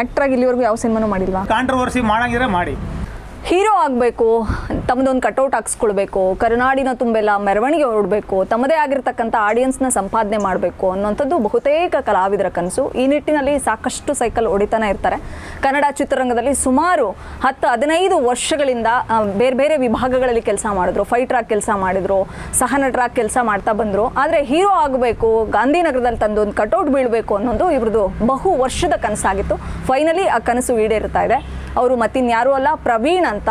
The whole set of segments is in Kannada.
ಆಕ್ಟರ್ ಆಗಿ ಇಲ್ಲಿವರೆಗೂ ಯಾವ ಸಿನಿಮಾನು ಮಾಡಿಲ್ವಾ? ಕಾಂಟ್ರವರ್ಸಿ ಮಾಡಂಗಿದ್ರೆ ಮಾಡಿ. ಹೀರೋ ಆಗಬೇಕು. ತಮ್ಮದೊಂದು ಕಟೌಟ್ ಹಾಕ್ಸ್ಕೊಳ್ಬೇಕು, ಕರುನಾಡಿನ ತುಂಬೆಲ್ಲ ಮೆರವಣಿಗೆ ಹೊರಡಬೇಕು ತಮ್ಮದೇ ಆಗಿರ್ತಕ್ಕಂಥ ಆಡಿಯನ್ಸ್ನ ಸಂಪಾದನೆ ಮಾಡಬೇಕು ಅನ್ನೋಂಥದ್ದು ಬಹುತೇಕ ಕಲಾವಿದರ ಕನಸು. ಈ ನಿಟ್ಟಿನಲ್ಲಿ ಸಾಕಷ್ಟು ಸೈಕಲ್ ಹೊಡಿತಾನೆ ಇರ್ತಾರೆ. ಕನ್ನಡ ಚಿತ್ರರಂಗದಲ್ಲಿ ಸುಮಾರು ಹತ್ತು, ಹದಿನೈದು ವರ್ಷಗಳಿಂದ ಬೇರೆ ಬೇರೆ ವಿಭಾಗಗಳಲ್ಲಿ ಕೆಲಸ ಮಾಡಿದ್ರು. ಫೈಟ್ರಾಗಿ ಕೆಲಸ ಮಾಡಿದ್ರು ಸಹ ನಟರಾಗಿ ಕೆಲಸ ಮಾಡ್ತಾ ಬಂದರು. ಆದರೆ ಹೀರೋ ಆಗಬೇಕು, ಗಾಂಧಿನಗರದಲ್ಲಿ ತಂದು ಒಂದು ಕಟೌಟ್ ಬೀಳಬೇಕು ಅನ್ನೋದು ಇವ್ರದ್ದು ಬಹು ವರ್ಷದ ಕನಸಾಗಿತ್ತು. ಫೈನಲಿ ಆ ಕನಸು ಈಡೇರುತ್ತಾ ಇದೆ. ಅವರು ಮತ್ತಿನ್ಯಾರೂ ಅಲ್ಲ ಪ್ರವೀಣ್ ಅಂತ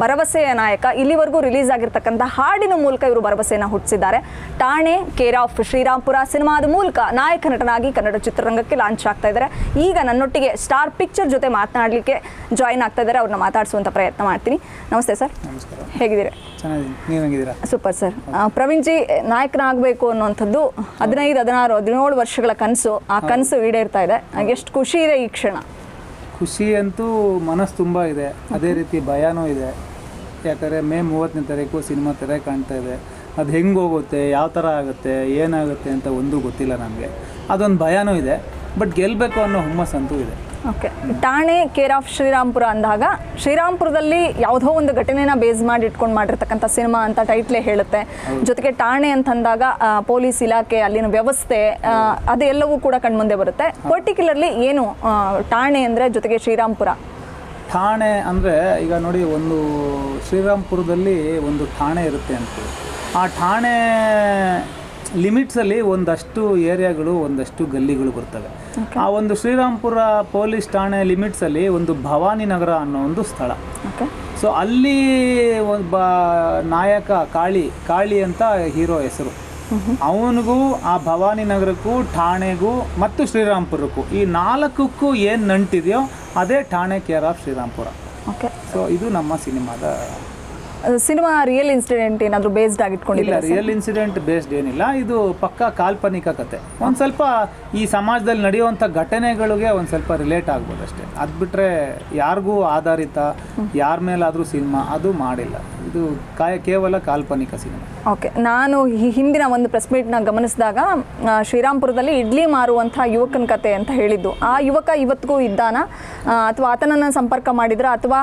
ಭರವಸೆಯ ನಾಯಕ. ಇಲ್ಲಿವರೆಗೂ ರಿಲೀಸ್ ಆಗಿರ್ತಕ್ಕಂಥ ಹಾಡಿನ ಮೂಲಕ ಇವರು ಭರವಸೆಯನ್ನು ಹುಟ್ಟಿಸಿದ್ದಾರೆ. ಠಾಣೆ ಕೇರ್ ಆಫ್ ಶ್ರೀರಾಮ್ಪುರ ಸಿನಿಮಾದ ಮೂಲಕ ನಾಯಕ ನಟನಾಗಿ ಕನ್ನಡ ಚಿತ್ರರಂಗಕ್ಕೆ ಲಾಂಚ್ ಆಗ್ತಾ ಇದ್ದಾರೆ. ಈಗ ನನ್ನೊಟ್ಟಿಗೆ ಸ್ಟಾರ್ ಪಿಕ್ಚರ್ ಜೊತೆ ಮಾತನಾಡಲಿಕ್ಕೆ ಜಾಯಿನ್ ಆಗ್ತಾ ಇದ್ದಾರೆ. ಅವ್ರನ್ನ ಮಾತಾಡಿಸುವಂಥ ಪ್ರಯತ್ನ ಮಾಡ್ತೀನಿ. ನಮಸ್ತೆ sir. ಹೆಂಗಿದ್ದೀರಾ? Super sir. Praveen ji ನಾಯಕನಾಗಬೇಕು ಅನ್ನುವಂಥದ್ದು ಹದಿನೈದು ಹದಿನಾರು ಹದಿನೇಳು ವರ್ಷಗಳ ಕನಸು. ಆ ಕನಸು ಈಡೇರ್ತಾ ಇದೆ. ಎಷ್ಟು ಖುಷಿ ಇದೆ ಈ ಕ್ಷಣ. ಖುಷಿ ಅಂತೂ ಮನಸ್ಸು ತುಂಬ ಇದೆ. ಅದೇ ರೀತಿ ಭಯನೂ ಇದೆ. ಯಾಕಂದರೆ ಮೇ ಮೂವತ್ತನೇ ತಾರೀಕು ಸಿನಿಮಾ ತೆರೆ ಕಾಣ್ತಾ ಇದೆ. ಅದು ಹೆಂಗೆ ಹೋಗುತ್ತೆ, ಯಾವ ಥರ ಆಗುತ್ತೆ, ಏನಾಗುತ್ತೆ ಅಂತ ಒಂದೂ ಗೊತ್ತಿಲ್ಲ ನನಗೆ ಅದೊಂದು ಭಯನೂ ಇದೆ. ಬಟ್ ಗೆಲ್ಲಬೇಕು ಅನ್ನೋ ಹುಮ್ಮಸ್ಸಂತೂ ಇದೆ. ಓಕೆ. ಠಾಣೆ ಕೇರ್ ಆಫ್ ಶ್ರೀರಾಮ್ಪುರ ಅಂದಾಗ ಶ್ರೀರಾಮ್ಪುರದಲ್ಲಿ ಯಾವುದೋ ಒಂದು ಘಟನೆನ ಬೇಸ್ ಮಾಡಿ ಇಟ್ಕೊಂಡು ಮಾಡಿರ್ತಕ್ಕಂಥ ಸಿನಿಮಾ ಅಂತ ಟೈಟ್ಲೇ ಹೇಳುತ್ತೆ. ಜೊತೆಗೆ ಠಾಣೆ ಅಂತಂದಾಗ ಪೊಲೀಸ್ ಇಲಾಖೆ ಅಲ್ಲಿನ ವ್ಯವಸ್ಥೆ ಅದೆಲ್ಲವೂ ಕೂಡ ಕಣ್ಮುಂದೆ ಬರುತ್ತೆ. ಪರ್ಟಿಕ್ಯುಲರ್ಲಿ ಏನು ಠಾಣೆ ಅಂದರೆ ಜೊತೆಗೆ ಶ್ರೀರಾಮ್ಪುರ ಠಾಣೆ ಅಂದರೆ ಈಗ ನೋಡಿ ಒಂದು ಶ್ರೀರಾಮ್ಪುರದಲ್ಲಿ ಒಂದು ಠಾಣೆ ಇರುತ್ತೆ ಅಂತ. ಆ ಠಾಣೆ ಲಿಮಿಟ್ಸಲ್ಲಿ ಒಂದಷ್ಟು ಏರಿಯಾಗಳು ಒಂದಷ್ಟು ಗಲ್ಲಿಗಳು ಬರ್ತವೆ. ಆ ಒಂದು ಶ್ರೀರಾಮ್ಪುರ ಪೊಲೀಸ್ ಠಾಣೆ ಲಿಮಿಟ್ಸಲ್ಲಿ ಒಂದು ಭವಾನಿ ನಗರ ಅನ್ನೋ ಒಂದು ಸ್ಥಳ. ಓಕೆ ಸೊ ಅಲ್ಲಿ ಒಬ್ಬ ನಾಯಕ ಕಾಳಿ ಕಾಳಿ ಅಂತ ಹೀರೋ ಹೆಸರು. ಅವನಿಗೂ ಆ ಭವಾನಿ ನಗರಕ್ಕೂ ಠಾಣೆಗೂ ಮತ್ತು ಶ್ರೀರಾಮ್ಪುರಕ್ಕೂ ಈ ನಾಲ್ಕಕ್ಕೂ ಏನು ನಂಟಿದೆಯೋ ಅದೇ Thaane care of Shrirampura. Okay so ಇದು ನಮ್ಮ ಸಿನಿಮಾದ ಸಿನಿಮಾ ರಿಯಲ್ ಇನ್ಸಿಡೆಂಟ್ ಏನಾದರೂ ಬೇಸ್ಡ್ ಆಗಿಟ್ಕೊಂಡಿಲ್ಲ ರಿಯಲ್ ಇನ್ಸಿಡೆಂಟ್ ಬೇಸ್ಡ್ ಏನಿಲ್ಲ. ಇದು ಪಕ್ಕಾ ಕಾಲ್ಪನಿಕ ಕತೆ. ಒಂದು ಸ್ವಲ್ಪ ಈ ಸಮಾಜದಲ್ಲಿ ನಡೆಯುವಂಥ ಘಟನೆಗಳಿಗೆ ಒಂದು ಸ್ವಲ್ಪ ರಿಲೇಟ್ ಆಗ್ಬೋದು ಅಷ್ಟೇ. ಅದು ಬಿಟ್ಟರೆ ಯಾರಿಗೂ ಆಧಾರಿತ ಯಾರ ಮೇಲಾದರೂ ಸಿನಿಮಾ ಅದು ಮಾಡಿಲ್ಲ. ಇದು ಕಾಯ ಕೇವಲ ಕಾಲ್ಪನಿಕ ಸಿನಿಮಾ. ಓಕೆ, ನಾನು ಹಿಂದಿನ ಒಂದು ಪ್ರೆಸ್ ಮೀಟ್ನ ಗಮನಿಸಿದಾಗ ಶ್ರೀರಾಮ್ಪುರದಲ್ಲಿ ಇಡ್ಲಿ ಮಾರುವಂಥ ಯುವಕನ ಕತೆ ಅಂತ ಹೇಳಿದ್ದು. ಆ ಯುವಕ ಇವತ್ತಿಗೂ ಇದ್ದಾನ? ಅಥವಾ ಆತನನ್ನು ಸಂಪರ್ಕ ಮಾಡಿದ್ರ? ಅಥವಾ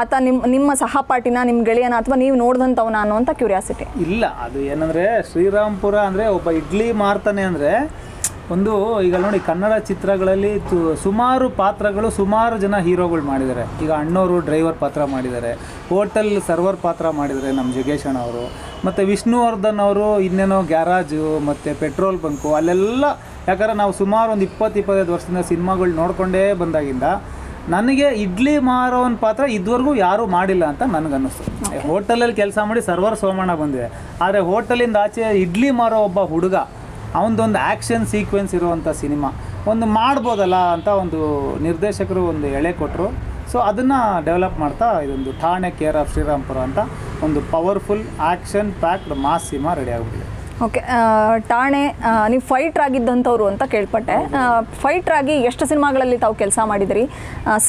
ಆತ ನಿಮ್ಮ ನಿಮ್ಮ ಸಹಪಾಠಿನ ನಿಮ್ಮ ಗೆಳೆಯನ, ಅಥವಾ ನೀವು ನೋಡಿದಂಥವನ ಅನ್ನೋಂಥ ಕ್ಯೂರಿಯಾಸಿಟಿ ಇಲ್ಲ, ಅದು ಏನಂದರೆ ಶ್ರೀರಾಮ್ಪುರ ಅಂದರೆ ಒಬ್ಬ ಇಡ್ಲಿ ಮಾರ್ತಾನೆ ಅಂದರೆ ಒಂದು ಈಗ ನೋಡಿ ಕನ್ನಡ ಚಿತ್ರಗಳಲ್ಲಿ ಸುಮಾರು ಪಾತ್ರಗಳು ಸುಮಾರು ಜನ ಹೀರೋಗಳು ಮಾಡಿದ್ದಾರೆ. ಈಗ ಅಣ್ಣವರು ಡ್ರೈವರ್ ಪಾತ್ರ ಮಾಡಿದ್ದಾರೆ. ಹೋಟೆಲ್ ಸರ್ವರ್ ಪಾತ್ರ ಮಾಡಿದ್ದಾರೆ ನಮ್ಮ ಜಗೇಶ್ ಅವರು. ಮತ್ತು ವಿಷ್ಣುವರ್ಧನ್ ಅವರು ಇನ್ನೇನೋ ಗ್ಯಾರಾಜು ಮತ್ತು ಪೆಟ್ರೋಲ್ ಬಂಕು ಅಲ್ಲೆಲ್ಲ ಯಾಕಂದ್ರೆ ನಾವು ಸುಮಾರು ಒಂದು ಇಪ್ಪತ್ತು ಇಪ್ಪತ್ತೈದು ವರ್ಷದಿಂದ ಸಿನಿಮಾಗಳು ನೋಡಿಕೊಂಡೇ ಬಂದಾಗಿಂದ ನನಗೆ ಇಡ್ಲಿ ಮಾರೋನ್ ಪಾತ್ರ ಇದುವರೆಗೂ ಯಾರೂ ಮಾಡಿಲ್ಲ ಅಂತ ನನಗನ್ನಿಸ್ತು. ಹೋಟೆಲಲ್ಲಿ ಕೆಲಸ ಮಾಡಿ ಸರ್ವರ್ ಸೋಮಣ್ಣ ಬಂದಿದೆ. ಆದರೆ ಹೋಟೆಲಿಂದ ಆಚೆ ಇಡ್ಲಿ ಮಾರೋ ಒಬ್ಬ ಹುಡುಗ ಅವನದೊಂದು ಆ್ಯಕ್ಷನ್ ಸೀಕ್ವೆನ್ಸ್ ಇರುವಂಥ ಸಿನಿಮಾ ಒಂದು ಮಾಡ್ಬೋದಲ್ಲ ಅಂತ ಒಂದು ನಿರ್ದೇಶಕರು ಒಂದು ಎಳೆ ಕೊಟ್ಟರು ಸೊ ಅದನ್ನು ಡೆವಲಪ್ ಮಾಡ್ತಾ ಇದೊಂದು ಠಾಣೆ ಕೇರ್ ಆಫ್ ಶ್ರೀರಾಮ್ಪುರ ಅಂತ ಒಂದು powerful action packed mass cinema ready ಆಗಿಬಿಟ್ಟಿದೆ. ಓಕೆ ಠಾಣೆ ನೀವು ಫೈಟ್ರ್ ಆಗಿದ್ದಂಥವ್ರು ಅಂತ ಕೇಳ್ಪಟ್ಟೆ. ಫೈಟ್ರ್ ಆಗಿ ಎಷ್ಟು ಸಿನಿಮಾಗಳಲ್ಲಿ ತಾವು ಕೆಲಸ ಮಾಡಿದಿರಿ?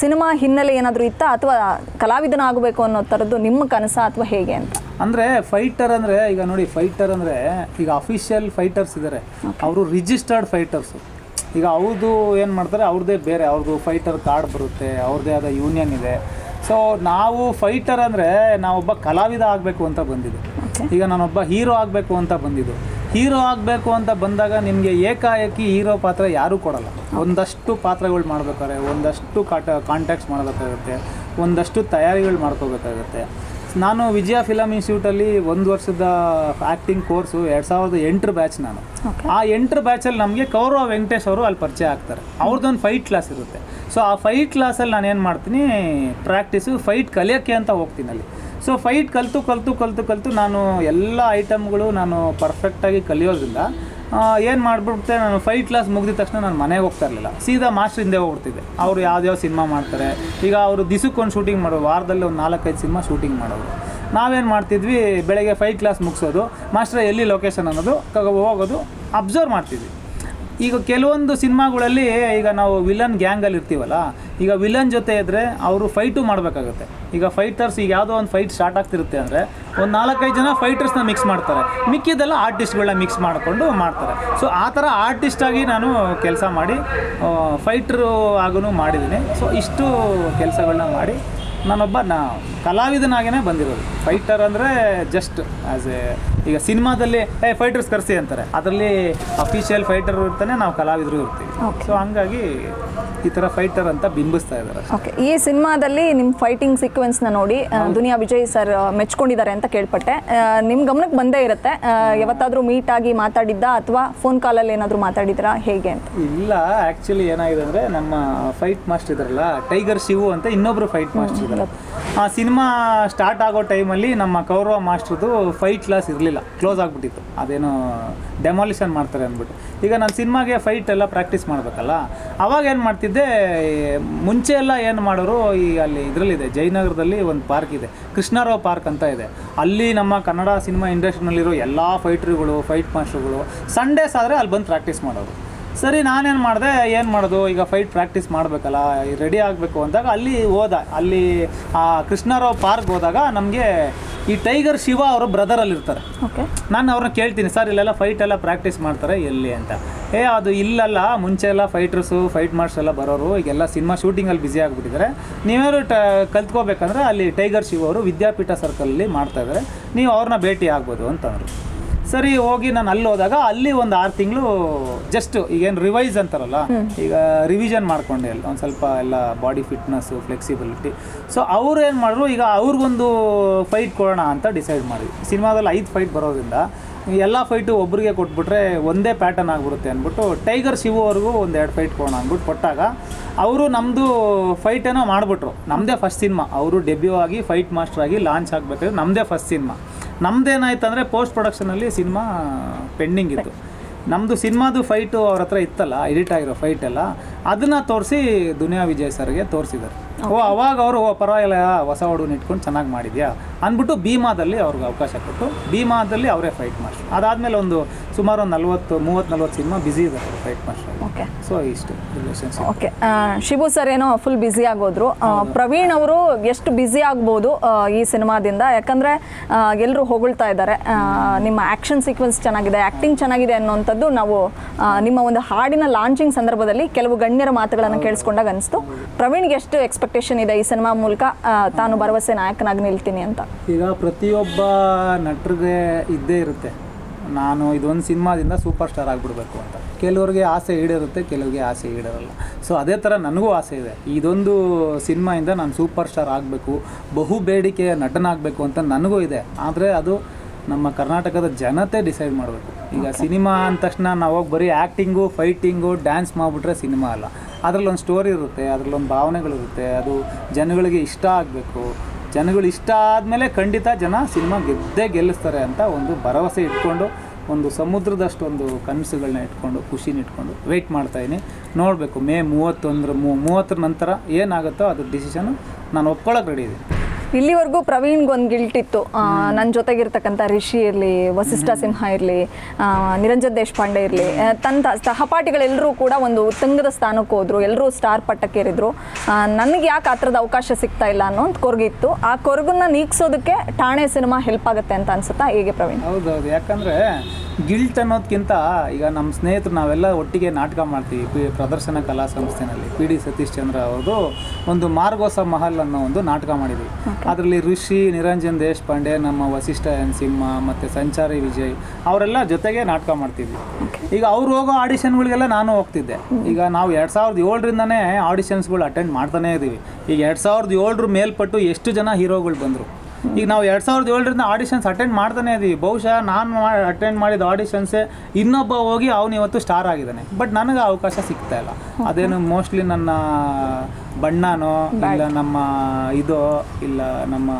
ಸಿನಿಮಾ ಹಿನ್ನೆಲೆ ಏನಾದರೂ ಇತ್ತಾ ಅಥವಾ ಕಲಾವಿದನಾಗಬೇಕು ಅನ್ನೋ ಥರದ್ದು ನಿಮ್ಮ ಕನಸ ಅಥವಾ ಹೇಗೆ ಅಂತ? ಅಂದರೆ ಫೈಟರ್ ಅಂದರೆ ಈಗ ನೋಡಿ ಫೈಟರ್ ಅಂದರೆ ಈಗ ಅಫಿಷಿಯಲ್ ಫೈಟರ್ಸ್ ಇದ್ದಾರೆ ಅವರು ರಿಜಿಸ್ಟರ್ಡ್ ಫೈಟರ್ಸು ಈಗ ಅವ್ರದ್ದು ಏನು ಮಾಡ್ತಾರೆ ಅವ್ರದ್ದೇ ಬೇರೆ ಅವ್ರದ್ದು ಫೈಟರ್ ಕಾರ್ಡ್ ಬರುತ್ತೆ ಅವ್ರದ್ದೇ ಆದ ಯೂನಿಯನ್ ಇದೆ. ಸೊ ನಾವು ಫೈಟರ್ ಅಂದರೆ ನಾವೊಬ್ಬ ಕಲಾವಿದ ಆಗಬೇಕು ಅಂತ ಬಂದಿದ್ದು. ಈಗ ನಾನೊಬ್ಬ ಹೀರೋ ಆಗಬೇಕು ಅಂತ ಬಂದಿದ್ದು. ಹೀರೋ ಆಗಬೇಕು ಅಂತ ಬಂದಾಗ ನಿಮಗೆ ಏಕಾಏಕಿ ಹೀರೋ ಪಾತ್ರ ಯಾರೂ ಕೊಡಲ್ಲ. ಒಂದಷ್ಟು ಪಾತ್ರಗಳು ಮಾಡ್ಬೇಕಾದ್ರೆ ಒಂದಷ್ಟು ಕಾಟ ಕಾಂಟ್ಯಾಕ್ಟ್ಸ್ ಮಾಡಬೇಕಾಗುತ್ತೆ ಒಂದಷ್ಟು ತಯಾರಿಗಳು ಮಾಡ್ಕೋಬೇಕಾಗುತ್ತೆ. ನಾನು ವಿಜಯ ಫಿಲಮ್ ಇನ್ಸ್ಟಿಟ್ಯೂಟಲ್ಲಿ ಒಂದು ವರ್ಷದ ಆ್ಯಕ್ಟಿಂಗ್ ಕೋರ್ಸು ಎರಡು ಸಾವಿರದ ಎಂಟರ ಬ್ಯಾಚ್ ನಾನು. ಆ ಎಂಟರ ಬ್ಯಾಚಲ್ಲಿ ನಮಗೆ ಕೌರವ ವೆಂಕಟೇಶ್ ಅವರು ಅಲ್ಲಿ ಪರಿಚಯ ಆಗ್ತಾರೆ. ಅವ್ರದ್ದೊಂದು ಫೈಟ್ ಕ್ಲಾಸ್ ಇರುತ್ತೆ. ಸೊ ಆ ಫೈಟ್ ಕ್ಲಾಸಲ್ಲಿ ನಾನು ಏನು ಮಾಡ್ತೀನಿ ಪ್ರಾಕ್ಟೀಸು ಫೈಟ್ ಕಲಿಯೋಕ್ಕೆ ಅಂತ ಹೋಗ್ತೀನಿ ಅಲ್ಲಿ. ಸೊ ಫೈಟ್ ಕಲಿತು ಕಲಿತು ಕಲಿತು ಕಲಿತು ನಾನು ಎಲ್ಲ ಐಟಮ್ಗಳು ನಾನು ಪರ್ಫೆಕ್ಟಾಗಿ ಕಲಿಯೋದ್ರಿಂದ ಏನು ಮಾಡಿಬಿಡ್ತೆ, ನಾನು ಫೈವ್ ಕ್ಲಾಸ್ ಮುಗಿದ ತಕ್ಷಣ ನಾನು ಮನೆಗೆ ಹೋಗ್ತಾ ಇರಲಿಲ್ಲ. ಸೀದಾ ಮಾಸ್ಟರ್ ಹಿಂದೆ ಹೋಗ್ಬಿಡ್ತಿದ್ದೆ. ಅವರು ಯಾವ್ದ್ಯಾವ ಸಿನಿಮಾ ಮಾಡ್ತಾರೆ. ಈಗ ಅವರು ದಿಸಕ್ಕೊಂದು ಶೂಟಿಂಗ್ ಮಾಡೋರು, ವಾರದಲ್ಲಿ ಒಂದು ನಾಲ್ಕೈದು ಸಿನಿಮಾ ಶೂಟಿಂಗ್ ಮಾಡೋರು. ನಾವೇನು ಮಾಡ್ತಿದ್ವಿ, ಬೆಳಗ್ಗೆ ಫೈವ್ ಕ್ಲಾಸ್ ಮುಗಿಸೋದು, ಮಾಸ್ಟರ್ ಎಲ್ಲಿ ಲೊಕೇಶನ್ ಅನ್ನೋದು ಹೋಗೋದು ಅಬ್ಸರ್ವ್ ಮಾಡ್ತಿದ್ವಿ. ಈಗ ಕೆಲವೊಂದು ಸಿನಿಮಾಗಳಲ್ಲಿ ಈಗ ನಾವು ವಿಲನ್ ಗ್ಯಾಂಗಲ್ಲಿ ಇರ್ತೀವಲ್ಲ, ಈಗ ವಿಲನ್ ಜೊತೆ ಇದ್ದರೆ ಅವರು ಫೈಟು ಮಾಡಬೇಕಾಗುತ್ತೆ. ಈಗ ಫೈಟರ್ಸ್ ಈಗ ಯಾವುದೋ ಒಂದು ಫೈಟ್ ಸ್ಟಾರ್ಟ್ ಆಗ್ತಿರುತ್ತೆ ಅಂದರೆ ಒಂದು ನಾಲ್ಕೈದು ಜನ ಫೈಟರ್ಸ್ನ ಮಿಕ್ಸ್ ಮಾಡ್ತಾರೆ. ಮಿಕ್ಕಿದ್ದೆಲ್ಲ ಆರ್ಟಿಸ್ಟ್ಗಳನ್ನ ಮಿಕ್ಸ್ ಮಾಡಿಕೊಂಡು ಮಾಡ್ತಾರೆ. ಸೊ ಆ ಥರ ಆರ್ಟಿಸ್ಟಾಗಿ ನಾನು ಕೆಲಸ ಮಾಡಿ ಫೈಟ್ರು ಆಗೂ ಮಾಡಿದ್ದೀನಿ. ಸೊ ಇಷ್ಟು ಕೆಲಸಗಳನ್ನ ಮಾಡಿ, ನಾನೊಬ್ಬ ನಾ ಕಲಾವಿದನಾಗೇ ಬಂದಿರೋದು. ಫೈಟರ್ ಅಂದರೆ ಜಸ್ಟ್ ಆ್ಯಸ್ ಎ ಈಗ ಸಿನಿಮಾದಲ್ಲಿ ಏ ಫೈಟರ್ಸ್ ಕರೆಸಿ ಅಂತಾರೆ. ಅದರಲ್ಲಿ ಅಫಿಷಿಯಲ್ ಫೈಟರ್ ಇರ್ತಾನೆ ನಾವು ಕಲಾವಿದರು ಇರ್ತೀವಿ. ಸೊ ಹಂಗಾಗಿ ಈ ಥರ ಫೈಟರ್ ಅಂತ ಬಿಂಬಿಸ್ತಾ ಇದ್ದಾರೆ ಓಕೆ ಈ ಸಿನಿಮಾದಲ್ಲಿ ನಿಮ್ಮ ಫೈಟಿಂಗ್ ಸೀಕ್ವೆನ್ಸ್ನ ನೋಡಿ ದುನಿಯಾ ವಿಜಯ್ ಸರ್ ಮೆಚ್ಕೊಂಡಿದ್ದಾರೆ ಅಂತ ಕೇಳ್ಪಟ್ಟೆ. ನಿಮ್ಮ ಗಮನಕ್ಕೆ ಬಂದೇ ಇರುತ್ತೆ. ಯಾವತ್ತಾದರೂ ಮೀಟ್ ಆಗಿ ಮಾತಾಡಿದ್ದ ಅಥವಾ ಫೋನ್ ಕಾಲಲ್ಲಿ ಏನಾದರೂ ಮಾತಾಡಿದ್ರಾ? ಹೇಗೆ ಅಂತ? ಇಲ್ಲ ಆ್ಯಕ್ಚುಲಿ ಏನಾಗಿದೆ ಅಂದರೆ ನಮ್ಮ ಫೈಟ್ ಮಾಸ್ಟರ್ ಇದಾರಲ್ಲ ಟೈಗರ್ ಶಿವು ಅಂತ ಇನ್ನೊಬ್ರು ಫೈಟ್ ಮಾಸ್ಟರ್ ಇದ್ದಾರೆ ಆ ಸಿನಿಮಾ ಸ್ಟಾರ್ಟ್ ಆಗೋ ಟೈಮಲ್ಲಿ ನಮ್ಮ ಕೌರವ ಮಾಸ್ಟ್ರದು ಫೈಟ್ ಕ್ಲಾಸ್ ಇರಲಿಲ್ಲ. ಕ್ಲೋಸ್ ಆಗಿಬಿಟ್ಟಿತ್ತು. ಅದೇನೋ ಡೆಮಾಲಿಷನ್ ಮಾಡ್ತಾರೆ ಅಂದ್ಬಿಟ್ಟು. ಈಗ ನಾನು ಸಿನಿಮಾಗೆ ಫೈಟ್ ಎಲ್ಲ ಪ್ರಾಕ್ಟೀಸ್ ಮಾಡಬೇಕಲ್ಲ? ಅವಾಗ ಏನು ಮಾಡ್ತಿದ್ದೆ ಮುಂಚೆ ಎಲ್ಲ ಏನು ಮಾಡೋರು ಈ ಅಲ್ಲಿ ಇದರಲ್ಲಿದೆ, ಜಯನಗರದಲ್ಲಿ ಒಂದು ಪಾರ್ಕ್ ಇದೆ. ಕೃಷ್ಣರಾವ್ ಪಾರ್ಕ್ ಅಂತ ಇದೆ. ಅಲ್ಲಿ ನಮ್ಮ ಕನ್ನಡ ಸಿನಿಮಾ ಇಂಡಸ್ಟ್ರಿನಲ್ಲಿರೋ ಎಲ್ಲ ಫೈಟ್ರುಗಳು ಫೈಟ್ ಮಾಸ್ಟ್ರುಗಳು ಸಂಡೇಸ್ ಆದರೆ ಅಲ್ಲಿ ಬಂದು ಪ್ರಾಕ್ಟೀಸ್ ಮಾಡೋರು. ಸರಿ ನಾನೇನು ಮಾಡಿದೆ ಏನು ಮಾಡೋದು? ಈಗ ಫೈಟ್ ಪ್ರಾಕ್ಟೀಸ್ ಮಾಡಬೇಕಲ್ಲ ರೆಡಿ ಆಗಬೇಕು ಅಂದಾಗ ಅಲ್ಲಿ ಹೋದ. ಅಲ್ಲಿ ಆ ಕೃಷ್ಣರಾವ್ ಪಾರ್ಕ್ ಹೋದಾಗ ನಮಗೆ ಈ ಟೈಗರ್ ಶಿವ ಅವರು ಬ್ರದರಲ್ಲಿ ಇರ್ತಾರೆ. ಓಕೆ. ನಾನು ಅವ್ರನ್ನ ಕೇಳ್ತೀನಿ ಸರ್ ಇಲ್ಲೆಲ್ಲ ಫೈಟ್ ಎಲ್ಲ ಪ್ರಾಕ್ಟೀಸ್ ಮಾಡ್ತಾರೆ ಎಲ್ಲಿ ಅಂತ. ಏ ಅದು ಇಲ್ಲಲ್ಲ ಮುಂಚೆ ಎಲ್ಲ ಫೈಟರ್ಸು ಫೈಟ್ ಮಾರ್ಕ್ಸ್ ಎಲ್ಲ ಬರೋರು ಈಗೆಲ್ಲ ಸಿನಿಮಾ ಶೂಟಿಂಗಲ್ಲಿ ಬ್ಯುಸಿ ಆಗಿಬಿಟ್ಟಿದ್ದಾರೆ. ನೀವೇನು ಟ ಕಲ್ತ್ಕೋಬೇಕಂದ್ರೆ ಅಲ್ಲಿ ಟೈಗರ್ ಶಿವ ಅವರು ವಿದ್ಯಾಪೀಠ ಸರ್ಕಲಲ್ಲಿ ಮಾಡ್ತಾ ಇದ್ದಾರೆ. ನೀವು ಅವ್ರನ್ನ ಭೇಟಿ ಆಗ್ಬೋದು ಅಂತಂದರು ಸರಿ ಹೋಗಿ ನಾನು ಅಲ್ಲಿ ಹೋದಾಗ ಅಲ್ಲಿ ಒಂದು ಆರು ತಿಂಗಳು ಜಸ್ಟ್ ಈಗೇನು ರಿವೈಸ್ ಅಂತಾರಲ್ಲ ಈಗ ರಿವಿಷನ್ ಮಾಡ್ಕೊಂಡೆ ಎಲ್ಲ ಒಂದು ಸ್ವಲ್ಪ ಎಲ್ಲ ಬಾಡಿ ಫಿಟ್ನೆಸ್ಸು ಫ್ಲೆಕ್ಸಿಬಿಲಿಟಿ ಸೊ ಅವ್ರು ಏನು ಮಾಡಿದ್ರು ಈಗ ಅವ್ರಿಗೊಂದು ಫೈಟ್ ಕೊಡೋಣ ಅಂತ ಡಿಸೈಡ್ ಮಾಡಿ ಸಿನಿಮಾದಲ್ಲಿ ಐದು ಫೈಟ್ ಬರೋದ್ರಿಂದ ಎಲ್ಲ ಫೈಟು ಒಬ್ರಿಗೆ ಕೊಟ್ಬಿಟ್ರೆ ಒಂದೇ ಪ್ಯಾಟರ್ನ್ ಆಗಿಬಿಡುತ್ತೆ ಅಂದ್ಬಿಟ್ಟು ಟೈಗರ್ ಶಿವು ಅವ್ರಿಗೂ ಒಂದು ಎರಡು ಫೈಟ್ ಕೊಡೋಣ ಅಂದ್ಬಿಟ್ಟು ಕೊಟ್ಟಾಗ ಅವರು ನಮ್ಮದು ಫೈಟೇನೋ ಮಾಡಿಬಿಟ್ರು. ನಮ್ಮದೇ ಫಸ್ಟ್ ಸಿನಿಮಾ ಅವರು ಡೆಬ್ಯೂ ಆಗಿ ಫೈಟ್ ಮಾಸ್ಟರ್ ಆಗಿ ಲಾಂಚ್ ಆಗಬೇಕಾದ್ರೆ ನಮ್ಮದೇ ಫಸ್ಟ್ ಸಿನಿಮಾ ನಮ್ದೇನಾಯ್ತು ಅಂದರೆ ಪೋಸ್ಟ್ ಪ್ರೊಡಕ್ಷನಲ್ಲಿ ಸಿನಿಮಾ ಪೆಂಡಿಂಗ್ ಇತ್ತು. ನಮ್ಮದು ಸಿನಿಮಾದು ಫೈಟು ಅವ್ರ ಹತ್ರ ಇತ್ತಲ್ಲ ಎಡಿಟ್ ಆಗಿರೋ ಫೈಟ್ ಎಲ್ಲ ಅದನ್ನು ತೋರಿಸಿ ದುನಿಯಾ ವಿಜಯ್ ಸರ್ಗೆ ತೋರಿಸಿದ್ದಾರೆ ಓ ಅವಾಗ ಅವರು ಓ ಪರವಾಗಿಲ್ಲ ಹೊಸ ಹುಡುಗನ ಇಟ್ಕೊಂಡು ಚೆನ್ನಾಗಿ ಮಾಡಿದ್ಯಾ? ಅಂದ್ಬಿಟ್ಟು ಭೀಮಾದಲ್ಲಿ ಅವ್ರಿಗೆ ಅವಕಾಶ ಕೊಟ್ಟು ಭೀಮಾದಲ್ಲಿ ಅವರೇ ಫೈಟ್ ಮಾಡಿ ಅದಾದಮೇಲೆ ಒಂದು ಸುಮಾರು ಒಂದು ನಲ್ವತ್ತು ಮೂವತ್ತು ನಲ್ವತ್ತು ಸಿನಿಮಾ ಬಿಸಿ ಇದೆ ಫೈಟ್ ಮಾಸ್ಟರ್ ಓಕೆ ಸೊ ಇಷ್ಟು ರಿಲೇಷನ್ಶಿಪ್ ಓಕೆ ಶಿವು ಸರ್ ಏನೋ ಫುಲ್ ಬ್ಯುಸಿ ಆಗೋದ್ರು. ಪ್ರವೀಣ್ ಅವರು ಎಷ್ಟು ಬ್ಯುಸಿ ಆಗ್ಬೋದು ಈ ಸಿನಿಮಾದಿಂದ? ಯಾಕಂದ್ರೆ ಎಲ್ಲರೂ ಹೊಗಳ್ತಾ ಇದ್ದಾರೆ. ನಿಮ್ಮ ಆಕ್ಷನ್ ಸೀಕ್ವೆನ್ಸ್ ಚೆನ್ನಾಗಿದೆ ಆಕ್ಟಿಂಗ್ ಚೆನ್ನಾಗಿದೆ ಅನ್ನೋಂಥದ್ದು ನಾವು ನಿಮ್ಮ ಒಂದು ಹಾಡಿನ ಲಾಂಚಿಂಗ್ ಸಂದರ್ಭದಲ್ಲಿ ಕೆಲವು ಗಣ್ಯರ ಮಾತುಗಳನ್ನು ಕೇಳಿಸ್ಕೊಂಡಾಗ ಅನಿಸ್ತು. ಪ್ರವೀಣ್ಗೆ ಎಷ್ಟು ಎಕ್ಸ್ಪೆಕ್ಟೇಷನ್ ಇದೆ ಈ ಸಿನಿಮಾ ಮೂಲಕ? ತಾನು ಭರವಸೆ ನಾಯಕನಾಗಿ ನಿಲ್ತೀನಿ ಅಂತ. ಈಗ ಪ್ರತಿಯೊಬ್ಬ ನಟರಿಗೆ ಇದ್ದೇ ಇರುತ್ತೆ. ನಾನು ಇದೊಂದು ಸಿನಿಮಾದಿಂದ ಸೂಪರ್ ಸ್ಟಾರ್ ಆಗಿಬಿಡ್ಬೇಕು ಅಂತ. ಕೆಲವ್ರಿಗೆ ಆಸೆ ಈಡಿರುತ್ತೆ ಕೆಲವ್ರಿಗೆ ಆಸೆ ಈಡೇರಲ್ಲ. ಸೊ ಅದೇ ಥರ ನನಗೂ ಆಸೆ ಇದೆ. ಇದೊಂದು ಸಿನಿಮಾಯಿಂದ ನಾನು ಸೂಪರ್ ಸ್ಟಾರ್ ಆಗಬೇಕು ಬಹು ಬೇಡಿಕೆಯ ನಟನಾಗಬೇಕು ಅಂತ ನನಗೂ ಇದೆ. ಆದರೆ ಅದು ನಮ್ಮ ಕರ್ನಾಟಕದ ಜನತೆ ಡಿಸೈಡ್ ಮಾಡಬೇಕು. ಈಗ ಸಿನಿಮಾ ಅಂದ ತಕ್ಷಣ ನಾವು ಹೋಗಿ ಬರೀ ಆ್ಯಕ್ಟಿಂಗು ಫೈಟಿಂಗು ಡ್ಯಾನ್ಸ್ ಮಾಡಿಬಿಟ್ರೆ ಸಿನಿಮಾ ಅಲ್ಲ. ಅದರಲ್ಲೊಂದು ಸ್ಟೋರಿ ಇರುತ್ತೆ ಅದರಲ್ಲೊಂದು ಭಾವನೆಗಳಿರುತ್ತೆ ಅದು ಜನಗಳಿಗೆ ಇಷ್ಟ ಆಗಬೇಕು. ಜನಗಳು ಇಷ್ಟ ಆದಮೇಲೆ ಖಂಡಿತ ಜನ ಸಿನಿಮಾ ಗೆದ್ದೇ ಗೆಲ್ಲಿಸ್ತಾರೆ ಅಂತ ಒಂದು ಭರವಸೆ ಇಟ್ಕೊಂಡು, ಒಂದು ಸಮುದ್ರದಷ್ಟೊಂದು ಕನಸುಗಳನ್ನ ಇಟ್ಕೊಂಡು, ಖುಷಿನ ಇಟ್ಕೊಂಡು ವೆಯ್ಟ್ ಮಾಡ್ತಾಯಿದ್ದೀನಿ ನೋಡಬೇಕು, ಮೇ ಮೂವತ್ತೊಂದರ ಮೂವತ್ತರ ನಂತರ ಏನಾಗುತ್ತೋ ಅದ್ರ ಡಿಸಿಷನು ನಾನು ಒಪ್ಕೊಳ್ಳೋಕೆ ರೆಡಿ ಇದ್ದೀನಿ ಇಲ್ಲಿವರೆಗೂ ಪ್ರವೀಣ್ಗೊಂದು ಗಿಲ್ಟ್ ಇತ್ತು. ನನ್ನ ಜೊತೆಗಿರ್ತಕ್ಕಂಥ ರಿಷಿ ಇರಲಿ ವಸಿಷ್ಠ ಸಿಂಹ ಇರಲಿ ನಿರಂಜನ್ ದೇಶಪಾಂಡೆ ಇರಲಿ ತನ್ನ ಸಹಪಾಠಿಗಳೆಲ್ಲರೂ ಕೂಡ ಒಂದು ಉತ್ತಂಗದ ಸ್ಥಾನಕ್ಕೆ ಹೋದರು. ಎಲ್ಲರೂ ಸ್ಟಾರ್ ಪಟ್ಟಕ್ಕೇರಿದ್ರು. ನನಗೆ ಯಾಕೆ ಆ ಥರದ ಅವಕಾಶ ಸಿಗ್ತಾ ಇಲ್ಲ ಅನ್ನೋ ಒಂದು ಕೊರಗಿತ್ತು ಆ ಕೊರಗನ್ನ ನೀಗಿಸೋದಕ್ಕೆ ಠಾಣೆ ಸಿನಿಮಾ ಹೆಲ್ಪ್ ಆಗುತ್ತೆ ಅಂತ ಅನ್ಸುತ್ತಾ? ಹೇಗೆ ಪ್ರವೀಣ್? ಹೌದೌದು. ಯಾಕಂದರೆ ಗಿಲ್ಟ್ ಅನ್ನೋದಕ್ಕಿಂತ ಈಗ ನಮ್ಮ ಸ್ನೇಹಿತರು ನಾವೆಲ್ಲ ಒಟ್ಟಿಗೆ ನಾಟಕ ಮಾಡ್ತೀವಿ. ಪಿ ಪ್ರದರ್ಶನ ಕಲಾ ಸಂಸ್ಥೆನಲ್ಲಿ. ಪಿ ಡಿ ಸತೀಶ್ ಚಂದ್ರ ಅವರು ಒಂದು ಮಾರ್ಗೋಸ ಮಹಲ್ ಅನ್ನೋ ಒಂದು ನಾಟಕ ಮಾಡಿದ್ವಿ. ಅದರಲ್ಲಿ ಋಷಿ ನಿರಂಜನ್ ದೇಶಪಾಂಡೆ ನಮ್ಮ ವಸಿಷ್ಠ ಎನ್ ಸಿಂಹ ಮತ್ತು ಸಂಚಾರಿ ವಿಜಯ್ ಅವರೆಲ್ಲ ಜೊತೆಗೆ ನಾಟಕ ಮಾಡ್ತಿದ್ವಿ. ಈಗ ಅವ್ರು ಹೋಗೋ ಆಡಿಷನ್ಗಳಿಗೆಲ್ಲ ನಾನು ಹೋಗ್ತಿದ್ದೆ. ಈಗ ನಾವು ಎರಡು ಸಾವಿರದ ಏಳರಿಂದನೇ ಆಡಿಷನ್ಸ್ಗಳು ಅಟೆಂಡ್ ಮಾಡ್ತಾನೇ ಇದ್ದೀವಿ ಈಗ ಎರಡು ಸಾವಿರದ ಏಳರ ಮೇಲ್ಪಟ್ಟು ಎಷ್ಟು ಜನ ಹೀರೋಗಳು ಬಂದರು? ಈಗ ನಾವು ಎರಡು ಸಾವಿರದ ಏಳರಿಂದ ಆಡಿಷನ್ಸ್ ಅಟೆಂಡ್ ಮಾಡ್ತಾನೆ ಇದೀವಿ. ಬಹುಶಃ ನಾನು ಅಟೆಂಡ್ ಮಾಡಿದ ಆಡಿಷನ್ಸೇ ಇನ್ನೊಬ್ಬ ಹೋಗಿ ಅವನು ಇವತ್ತು ಸ್ಟಾರ್ ಆಗಿದ್ದಾನೆ. ಬಟ್ ನನಗೆ ಅವಕಾಶ ಸಿಗ್ತಾ ಇಲ್ಲ. ಅದೇನು ಮೋಸ್ಟ್ಲಿ ನನ್ನ ಬಣ್ಣನೋ ಇಲ್ಲ ನಮ್ಮ ಇದೋ ಇಲ್ಲ ನಮ್ಮ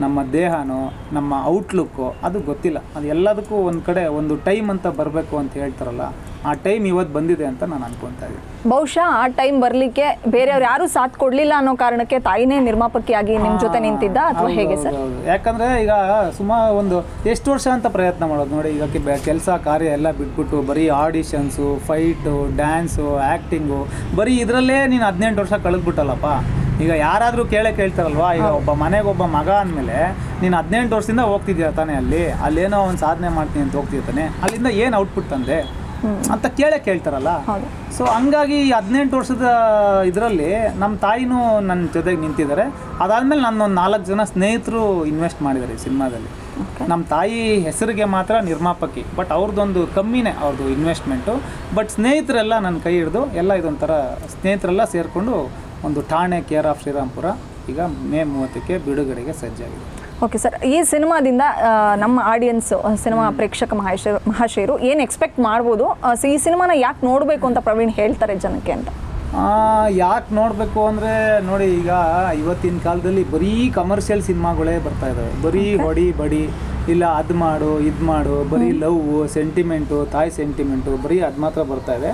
ನಮ್ಮ ದೇಹನೋ ನಮ್ಮ ಔಟ್ಲುಕ್ಕು ಅದು ಗೊತ್ತಿಲ್ಲ. ಅದು ಎಲ್ಲದಕ್ಕೂ ಒಂದು ಕಡೆ ಒಂದು ಟೈಮ್ ಅಂತ ಬರಬೇಕು ಅಂತ ಹೇಳ್ತಾರಲ್ಲ. ಆ ಟೈಮ್ ಇವತ್ತು ಬಂದಿದೆ ಅಂತ ನಾನು ಅನ್ಕೊತಾ ಇದ್ದೀನಿ. ಬಹುಶಃ ಆ ಟೈಮ್ ಬರ್ಲಿಕ್ಕೆ ಬೇರೆಯವ್ರು ಯಾರು ಸಾಥ್ ಕೊಡ್ಲಿಲ್ಲ ಅನ್ನೋ ಕಾರಣಕ್ಕೆ ತಾಯಿನೇ ನಿರ್ಮಾಪಕಿಯಾಗಿ ನಿಮ್ ಜೊತೆ ನಿಂತಿದ್ದ ಅಥವಾ ಹೇಗೆ ಸರ್? ಹೌದು. ಯಾಕಂದ್ರೆ ಈಗ ಸುಮಾರು ಒಂದು ಎಷ್ಟು ವರ್ಷ ಅಂತ ಪ್ರಯತ್ನ ಮಾಡೋದು ನೋಡಿ ಈಗ ಕೆಲಸ ಕಾರ್ಯ ಎಲ್ಲ ಬಿಟ್ಬಿಟ್ಟು ಬರೀ ಆಡಿಷನ್ಸು ಫೈಟು ಡ್ಯಾನ್ಸು ಆ್ಯಕ್ಟಿಂಗು ಬರೀ ಇದರಲ್ಲೇ ನೀನು ಹದಿನೆಂಟು ವರ್ಷ ಕಳೆದ್ಬಿಟ್ಟಲ್ಲಪ್ಪ. ಈಗ ಯಾರಾದರೂ ಕೇಳೇ ಕೇಳ್ತಾರಲ್ವಾ? ಈಗ ಒಬ್ಬ ಮನೆಗೆ ಒಬ್ಬ ಮಗ ಅಂದಮೇಲೆ ನೀನು ಹದಿನೆಂಟು ವರ್ಷದಿಂದ ಹೋಗ್ತಿದ್ದೀಯ ತಾನೇ ಅಲ್ಲಿ? ಅಲ್ಲೇನೋ ಒಂದು ಸಾಧನೆ ಮಾಡ್ತೀನಿ ಅಂತ ಹೋಗ್ತಿರ್ತಾನೆ ಅಲ್ಲಿಂದ ಏನು ಔಟ್ಪುಟ್ ತಂದೆ? ಅಂತ ಕೇಳೇ ಕೇಳ್ತಾರಲ್ಲ? ಸೊ ಹಂಗಾಗಿ ಹದಿನೆಂಟು ವರ್ಷದ ಇದರಲ್ಲಿ ನಮ್ಮ ತಾಯಿನೂ ನನ್ನ ಜೊತೆಗೆ ನಿಂತಿದ್ದಾರೆ. ಅದಾದಮೇಲೆ ನನ್ನೊಂದು ನಾಲ್ಕು ಜನ ಸ್ನೇಹಿತರು ಇನ್ವೆಸ್ಟ್ ಮಾಡಿದ್ದಾರೆ ಈ ಸಿನಿಮಾದಲ್ಲಿ. ನಮ್ಮ ತಾಯಿ ಹೆಸರಿಗೆ ಮಾತ್ರ ನಿರ್ಮಾಪಕಿ ಬಟ್ ಅವ್ರದ್ದೊಂದು ಕಮ್ಮಿನೇ ಅವ್ರದ್ದು ಇನ್ವೆಸ್ಟ್ಮೆಂಟು ಬಟ್ ಸ್ನೇಹಿತರೆಲ್ಲ ನನ್ನ ಕೈ ಹಿಡಿದು ಎಲ್ಲ ಇದೊಂಥರ ಸ್ನೇಹಿತರೆಲ್ಲ ಸೇರಿಕೊಂಡು ಒಂದು ಠಾಣೆ ಕೇರ್ ಆಫ್ ಶ್ರೀರಾಮ್ಪುರ ಈಗ ಮೇ ಮೂವತ್ತಕ್ಕೆ ಬಿಡುಗಡೆಗೆ ಸಜ್ಜಾಗಿದೆ. ಓಕೆ ಸರ್ ಈ ಸಿನಿಮಾದಿಂದ ನಮ್ಮ ಆಡಿಯನ್ಸ್ ಸಿನಿಮಾ ಪ್ರೇಕ್ಷಕ ಮಹಾಶಯರು ಮಹಾಶಯರು ಏನು ಎಕ್ಸ್ಪೆಕ್ಟ್ ಮಾಡ್ಬೋದು? ಸೊ ಈ ಸಿನಿಮಾನ ಯಾಕೆ ನೋಡಬೇಕು ಅಂತ ಪ್ರವೀಣ್ ಹೇಳ್ತಾರೆ ಜನಕ್ಕೆ ಅಂತ. ಯಾಕೆ ನೋಡಬೇಕು ಅಂದರೆ ನೋಡಿ ಈಗ ಇವತ್ತಿನ ಕಾಲದಲ್ಲಿ ಬರೀ ಕಮರ್ಷಿಯಲ್ ಸಿನಿಮಾಗಳೇ ಬರ್ತಾ ಇದ್ದಾವೆ ಬರೀ ಹೊಡಿ ಬಡಿ ಇಲ್ಲ ಅದು ಮಾಡು ಇದು ಮಾಡು ಬರೀ ಲವ್ ಸೆಂಟಿಮೆಂಟು ತಾಯಿ ಸೆಂಟಿಮೆಂಟು ಬರೀ ಅದು ಮಾತ್ರ ಬರ್ತಾ ಇದೆ.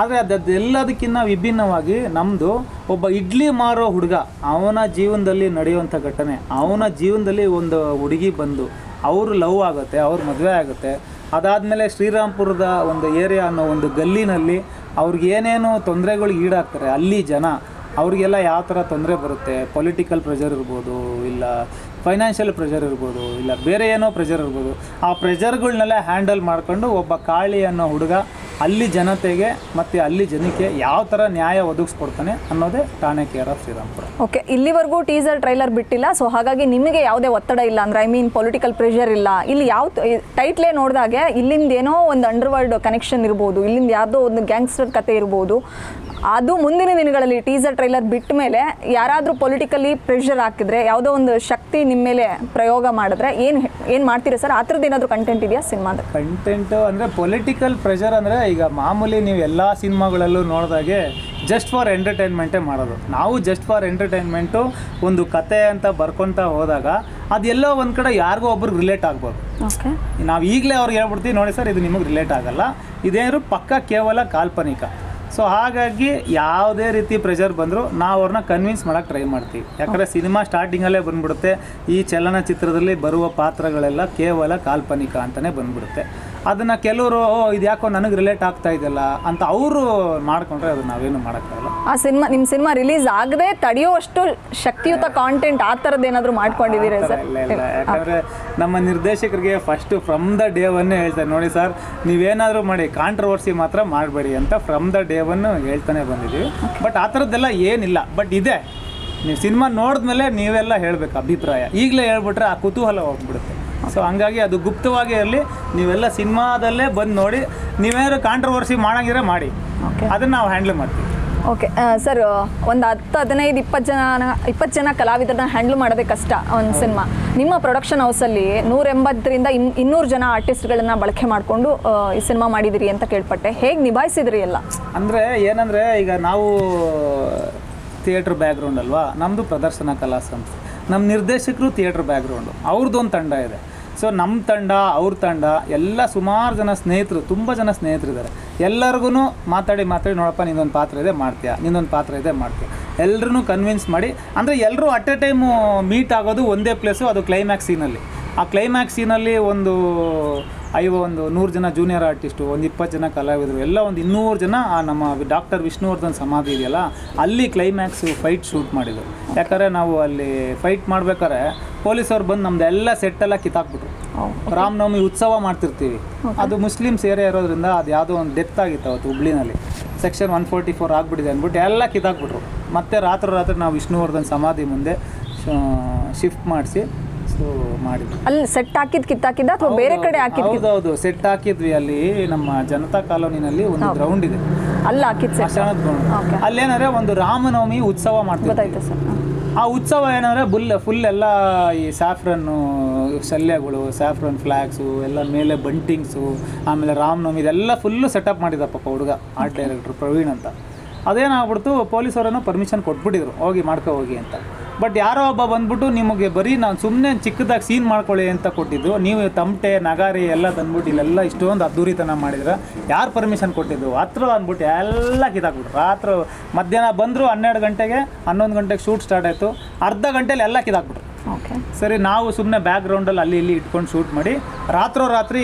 ಆದರೆ ಅದೆಲ್ಲದಕ್ಕಿಂತ ವಿಭಿನ್ನವಾಗಿ ನಮ್ಮದು ಒಬ್ಬ ಇಡ್ಲಿ ಮಾರೋ ಹುಡುಗ ಅವನ ಜೀವನದಲ್ಲಿ ನಡೆಯುವಂಥ ಘಟನೆ ಅವನ ಜೀವನದಲ್ಲಿ ಒಂದು ಹುಡುಗಿ ಬಂದು ಅವರು ಲವ್ ಆಗುತ್ತೆ ಅವ್ರ ಮದುವೆ ಆಗುತ್ತೆ. ಅದಾದಮೇಲೆ ಶ್ರೀರಾಮ್ಪುರದ ಒಂದು ಏರಿಯಾ ಅನ್ನೋ ಒಂದು ಗಲ್ಲಿನಲ್ಲಿ ಅವ್ರಿಗೆ ಏನೇನು ತೊಂದರೆಗಳು ಈಡಾಗ್ತಾರೆ ಅಲ್ಲಿ ಜನ ಅವ್ರಿಗೆಲ್ಲ ಯಾವ ಥರ ತೊಂದರೆ ಬರುತ್ತೆ? ಪೊಲಿಟಿಕಲ್ ಪ್ರೆಷರ್ ಇರ್ಬೋದು, ಇಲ್ಲ ಫೈನಾನ್ಷಿಯಲ್ ಪ್ರೆಷರ್ ಇರ್ಬೋದು, ಇಲ್ಲ ಬೇರೆ ಏನೋ ಪ್ರೆಷರ್ ಇರ್ಬೋದು. ಆ ಪ್ರೆಷರ್ಗಳನ್ನೆಲ್ಲ ಹ್ಯಾಂಡಲ್ ಮಾಡ್ಕೊಂಡು ಒಬ್ಬ ಕಾಳಿ ಅನ್ನೋ ಹುಡುಗ ಅಲ್ಲಿ ಜನತೆಗೆ ಮತ್ತು ಅಲ್ಲಿ ಜನಕ್ಕೆ ಯಾವ ಥರ ನ್ಯಾಯ ಒದಗಿಸ್ಕೊಡ್ತಾನೆ ಅನ್ನೋದೇ Thaane care of Shrirampura. Okay ಇಲ್ಲಿವರೆಗೂ ಟೀಸರ್ ಟ್ರೈಲರ್ ಬಿಟ್ಟಿಲ್ಲ ಸೊ ಹಾಗಾಗಿ ನಿಮಗೆ ಯಾವುದೇ ಒತ್ತಡ ಇಲ್ಲ ಅಂದ್ರೆ ಐ ಮೀನ್ ಪೊಲಿಟಿಕಲ್ ಪ್ರೆಷರ್ ಇಲ್ಲ. ಇಲ್ಲಿ ಯಾವ ಟೈಟ್ಲೇ ನೋಡಿದಾಗೆ ಇಲ್ಲಿಂದ ಏನೋ ಒಂದು ಅಂಡರ್ವರ್ಲ್ಡ್ ಕನೆಕ್ಷನ್ ಇರ್ಬೋದು, ಇಲ್ಲಿಂದ ಯಾವುದೋ ಒಂದು ಗ್ಯಾಂಗ್ಸ್ಟರ್ ಕತೆ ಇರ್ಬೋದು. ಅದು ಮುಂದಿನ ದಿನಗಳಲ್ಲಿ ಟೀಸರ್ ಟ್ರೈಲರ್ ಬಿಟ್ಟ ಮೇಲೆ ಯಾರಾದರೂ ಪೊಲಿಟಿಕಲಿ ಪ್ರೆಷರ್ ಹಾಕಿದ್ರೆ ಯಾವುದೋ ಒಂದು ಶಕ್ತಿ ನಿಮ್ಮ ಮೇಲೆ ಪ್ರಯೋಗ ಮಾಡಿದ್ರೆ ಏನು ಏನು ಮಾಡ್ತೀರಾ ಸರ್? ಆ ಥರದ್ದು ಏನಾದರೂ ಕಂಟೆಂಟ್ ಇದೆಯಾ ಸಿನಿಮಾದ? ಕಂಟೆಂಟು ಅಂದರೆ ಪೊಲಿಟಿಕಲ್ ಪ್ರೆಷರ್ ಅಂದರೆ ಈಗ ಮಾಮೂಲಿ ನೀವು ಎಲ್ಲ ಸಿನಿಮಾಗಳಲ್ಲೂ ನೋಡಿದಾಗೆ ಜಸ್ಟ್ ಫಾರ್ ಎಂಟರ್ಟೈನ್ಮೆಂಟೇ ಮಾಡೋದು. ನಾವು ಜಸ್ಟ್ ಫಾರ್ ಎಂಟರ್ಟೈನ್ಮೆಂಟು ಒಂದು ಕತೆ ಅಂತ ಬರ್ಕೊತಾ ಹೋದಾಗ ಅದೆಲ್ಲೋ ಒಂದು ಕಡೆ ಯಾರಿಗೋ ಒಬ್ರಿಗೆ ರಿಲೇಟ್ ಆಗ್ಬೋದು. ಓಕೆ ನಾವು ಈಗಲೇ ಅವ್ರಿಗೆ ಹೇಳ್ಬಿಡ್ತೀವಿ ನೋಡಿ ಸರ್ ಇದು ನಿಮಗೆ ರಿಲೇಟ್ ಆಗಲ್ಲ. ಇದೇನು ಪಕ್ಕ ಕೇವಲ ಕಾಲ್ಪನಿಕ. ಸೊ ಹಾಗಾಗಿ ಯಾವುದೇ ರೀತಿ ಪ್ರೆಷರ್ ಬಂದರೂ ನಾವು ಅವ್ರನ್ನ ಕನ್ವಿನ್ಸ್ ಮಾಡೋಕ್ಕೆ ಟ್ರೈ ಮಾಡ್ತೀವಿ. ಯಾಕಂದರೆ ಸಿನಿಮಾ ಸ್ಟಾರ್ಟಿಂಗಲ್ಲೇ ಬಂದ್ಬಿಡುತ್ತೆ. ಈ ಚಲನಚಿತ್ರದಲ್ಲಿ ಬರುವ ಪಾತ್ರಗಳೆಲ್ಲ ಕೇವಲ ಕಾಲ್ಪನಿಕ ಅಂತಲೇ ಬಂದ್ಬಿಡುತ್ತೆ. ಅದನ್ನು ಕೆಲವರು ಇದು ಯಾಕೋ ನನಗೆ ರಿಲೇಟ್ ಆಗ್ತಾ ಇದೆಯಲ್ಲ ಅಂತ ಅವರು ಮಾಡ್ಕೊಂಡ್ರೆ ಅದು ನಾವೇನು ಮಾಡೋಕ್ಕಾಗಲ್ಲ ಆ ಸಿನಿಮಾ ನಿಮ್ಮ ಸಿನಿಮಾ ರಿಲೀಸ್ ಆಗದೆ ತಡೆಯುವಷ್ಟು ಶಕ್ತಿಯುತ ಕಾಂಟೆಂಟ್ ಆ ಥರದ್ದು ಏನಾದರೂ ಮಾಡ್ಕೊಂಡಿದ್ದೀರಾ ಸರ್? ಇಲ್ಲ ಇಲ್ಲ ಯಾಕಂದ್ರೆ ನಮ್ಮ ನಿರ್ದೇಶಕರಿಗೆ ಫಸ್ಟ್ ಫ್ರಮ್ ದ ಡೇ ಒನ್ನೇ ಹೇಳ್ತಾರೆ. ನೋಡಿ ಸರ್ ನೀವೇನಾದರೂ ಮಾಡಿ ಕಾಂಟ್ರವರ್ಸಿ ಮಾತ್ರ ಮಾಡಬೇಡಿ ಅಂತ ಫ್ರಮ್ ದ ಡೇ ಒನ್ ಹೇಳ್ತಾನೆ ಬಂದಿದ್ದೀವಿ. ಬಟ್ ಆ ಥರದ್ದೆಲ್ಲ ಏನಿಲ್ಲ. ಬಟ್ ಇದೆ. ನೀವು ಸಿನಿಮಾ ನೋಡಿದ್ಮೇಲೆ ನೀವೆಲ್ಲ ಹೇಳಬೇಕು ಅಭಿಪ್ರಾಯ. ಈಗಲೇ ಹೇಳ್ಬಿಟ್ರೆ ಆ ಕುತೂಹಲ ಹೋಗ್ಬಿಡುತ್ತೆ. ಸೊ ಹಂಗಾಗಿ ಅದು ಗುಪ್ತವಾಗಿ ಇರಲಿ. ನೀವೆಲ್ಲ ಸಿನಿಮಾದಲ್ಲೇ ಬಂದು ನೋಡಿ ನೀವೇನಾದ್ರು ಕಾಂಟ್ರವರ್ಸಿ ಮಾಡಂಗಿದ್ರೆ ಮಾಡಿ. ಅದನ್ನು ನಾವು ಹ್ಯಾಂಡಲ್ ಮಾಡ್ತೀವಿ. ಓಕೆ ಸರ್ ಒಂದು ಹತ್ತು ಹದಿನೈದು ಇಪ್ಪತ್ತು ಜನ ಇಪ್ಪತ್ತು ಜನ ಕಲಾವಿದರನ್ನ ಹ್ಯಾಂಡಲ್ ಮಾಡೋದೇ ಕಷ್ಟ ಒಂದು ಸಿನಿಮಾ. ನಿಮ್ಮ ಪ್ರೊಡಕ್ಷನ್ ಹೌಸಲ್ಲಿ ನೂರ ಎಂಬತ್ತರಿಂದ ಇನ್ ಇನ್ನೂರು ಜನ ಆರ್ಟಿಸ್ಟ್ಗಳನ್ನ ಬಳಕೆ ಮಾಡಿಕೊಂಡು ಈ ಸಿನಿಮಾ ಮಾಡಿದಿರಿ ಅಂತ ಕೇಳ್ಪಟ್ಟೆ. ಹೇಗೆ ನಿಭಾಯಿಸಿದ್ರಿ ಎಲ್ಲ? ಅಂದರೆ ಏನಂದರೆ ಈಗ ನಾವು ಥಿಯೇಟ್ರ್ ಬ್ಯಾಕ್ಗ್ರೌಂಡ್ ಅಲ್ವಾ? ನಮ್ಮದು ಪ್ರದರ್ಶನ ಕಲಾ ಸಂಸ್ಥೆ. ನಮ್ಮ ನಿರ್ದೇಶಕರು ಥಿಯೇಟ್ರ್ ಬ್ಯಾಕ್ಗ್ರೌಂಡು ಅವ್ರದ್ದೊಂದು ತಂಡ ಇದೆ. ಸೊ ನಮ್ಮ ತಂಡ, ಅವ್ರ ತಂಡ, ಎಲ್ಲ ಸುಮಾರು ಜನ ಸ್ನೇಹಿತರು, ತುಂಬ ಜನ ಸ್ನೇಹಿತರಿದ್ದಾರೆ ಎಲ್ಲರಿಗೂ ಮಾತಾಡಿ ಮಾತಾಡಿ, ನೋಡಪ್ಪ, ನಿಂದೊಂದು ಪಾತ್ರ ಇದೆ, ಮಾಡ್ತೀಯಾ? ನಿಂದೊಂದು ಪಾತ್ರ ಇದೆ, ಮಾಡ್ತೀಯ? ಎಲ್ಲರೂ ಕನ್ವಿನ್ಸ್ ಮಾಡಿ, ಅಂದರೆ ಎಲ್ಲರೂ ಅಟ್ ಎ ಟೈಮು ಮೀಟ್ ಆಗೋದು ಒಂದೇ ಪ್ಲೇಸು ಅದು ಕ್ಲೈಮ್ಯಾಕ್ಸ್ ಸೀನಲ್ಲಿ ಆ ಕ್ಲೈಮ್ಯಾಕ್ಸ್ ಸೀನಲ್ಲಿ ಒಂದು ಐವ ಒಂದು ನೂರು ಜನ ಜೂನಿಯರ್ ಆರ್ಟಿಸ್ಟು ಒಂದು ಇಪ್ಪತ್ತು ಜನ ಕಲಾವಿದರು ಎಲ್ಲ ಒಂದು ಇನ್ನೂರು ಜನ ಆ ನಮ್ಮ ಡಾಕ್ಟರ್ ವಿಷ್ಣುವರ್ಧನ್ ಸಮಾಧಿ ಇದೆಯಲ್ಲ ಅಲ್ಲಿ ಕ್ಲೈಮ್ಯಾಕ್ಸ್ ಫೈಟ್ ಶೂಟ್ ಮಾಡಿದ್ರು. ಯಾಕಂದರೆ ನಾವು ಅಲ್ಲಿ ಫೈಟ್ ಮಾಡ್ಬೇಕಾದ್ರೆ ಪೊಲೀಸವ್ರು ಬಂದು ನಮ್ದು ಎಲ್ಲ ಸೆಟ್ಟೆಲ್ಲ ಕಿತ್ತಾಕ್ಬಿಟ್ರು. ರಾಮನವಮಿ ಉತ್ಸವ ಮಾಡ್ತಿರ್ತೀವಿ. ಅದು ಮುಸ್ಲಿಮ್ಸ್ ಏರಿಯಾ ಇರೋದ್ರಿಂದ ಅದು ಯಾವುದೋ ಒಂದು ಡೆತ್ ಆಗಿತ್ತು ಅವತ್ತು ಹುಬ್ಳಿನಲ್ಲಿ. ಸೆಕ್ಷನ್ ಒನ್ ಫೋರ್ಟಿ ಫೋರ್ ಆಗಿಬಿಟ್ಟಿದೆ ಅಂದ್ಬಿಟ್ಟು ಎಲ್ಲ ಕಿತ್ತಾಕ್ಬಿಟ್ರು. ಮತ್ತೆ ರಾತ್ರಿ ರಾತ್ರಿ ನಾವು ವಿಷ್ಣುವರ್ಧನ್ ಸಮಾಧಿ ಮುಂದೆ ಶಿಫ್ಟ್ ಮಾಡಿಸಿ ಸೊ ಮಾಡಿದ್ವಿ ಅಲ್ಲಿ ಸೆಟ್ ಹಾಕಿದ್ ಕಿತ್ತಾಕಿದ್ದ ಅಥವಾ ಬೇರೆ ಕಡೆ ಹಾಕಿದ್ ಹೌದೌದು ಸೆಟ್ ಹಾಕಿದ್ವಿ ಅಲ್ಲಿ ನಮ್ಮ ಜನತಾ ಕಾಲೋನಿನಲ್ಲಿ ಒಂದು ಗ್ರೌಂಡ್ ಇದೆ. ಅಲ್ಲಿ ಹಾಕಿದ್ ಸೆಟ್ ಸ್ಮಶಾನದ ಗ್ರೌಂಡ್ ಅಲ್ಲೇನಂದ್ರೆ ಒಂದು ರಾಮನವಮಿ ಉತ್ಸವ ಮಾಡ್ತೀವಿ ಗೊತ್ತಾಯ್ತು ಸರ್. ಆ ಉತ್ಸವ ಏನಂದ್ರೆ ಬುಲ್ ಫುಲ್ ಎಲ್ಲ ಈ ಸ್ಯಾಫ್ರನ್ನು ಶಲ್ಯಗಳು ಸ್ಯಾಫ್ರನ್ ಫ್ಲಾಗ್ಸು ಎಲ್ಲ ಮೇಲೆ ಬಂಟಿಂಗ್ಸು ಆಮೇಲೆ ರಾಮನವಮಿ ಇದೆಲ್ಲ ಫುಲ್ಲು ಸೆಟಪ್ ಮಾಡಿದ ಪಾಪ ಹುಡುಗ ಆರ್ಟ್ ಡೈರೆಕ್ಟರ್ ಪ್ರವೀಣ್ ಅಂತ. ಅದೇನಾಗ್ಬಿಡ್ತು ಪೊಲೀಸವರನ್ನು ಪರ್ಮಿಷನ್ ಕೊಟ್ಬಿಟ್ಟಿದ್ರು ಹೋಗಿ ಮಾಡ್ಕೊ ಹೋಗಿ ಅಂತ. ಬಟ್ ಯಾರೋ ಒಬ್ಬ ಬಂದ್ಬಿಟ್ಟು ನಿಮಗೆ ಬರೀ ನಾನು ಸುಮ್ಮನೆ ಚಿಕ್ಕದಾಗಿ ಸೀನ್ ಮಾಡ್ಕೊಳ್ಳಿ ಅಂತ ಕೊಟ್ಟಿದ್ದು ನೀವು ತಮಟೆ ನಗಾರಿ ಎಲ್ಲ ತಂದ್ಬಿಟ್ಟು ಇಲ್ಲೆಲ್ಲ ಇಷ್ಟೊಂದು ಅದ್ದೂರಿತನ ಮಾಡಿದ್ರೆ ಯಾರು ಪರ್ಮಿಷನ್ ಕೊಟ್ಟಿದ್ದು? ಹತ್ರ ಅಂದ್ಬಿಟ್ಟು ಎಲ್ಲ ಕಿತ್ತಾಕ್ಬಿಟ್ರು. ರಾತ್ರಿ ಮಧ್ಯಾಹ್ನ ಬಂದರು ಹನ್ನೆರಡು ಗಂಟೆಗೆ ಹನ್ನೊಂದು ಗಂಟೆಗೆ ಶೂಟ್ ಸ್ಟಾರ್ಟ್ ಆಯಿತು. ಅರ್ಧ ಗಂಟೆಯಲ್ಲಿ ಎಲ್ಲ ಕಿದಾಕ್ಬಿಟ್ರು ಓಕೆ ಸರಿ ನಾವು ಸುಮ್ಮನೆ ಬ್ಯಾಕ್ಗ್ರೌಂಡಲ್ಲಿ ಅಲ್ಲಿ ಇಲ್ಲಿ ಇಟ್ಕೊಂಡು ಶೂಟ್ ಮಾಡಿ ರಾತ್ರೋ ರಾತ್ರಿ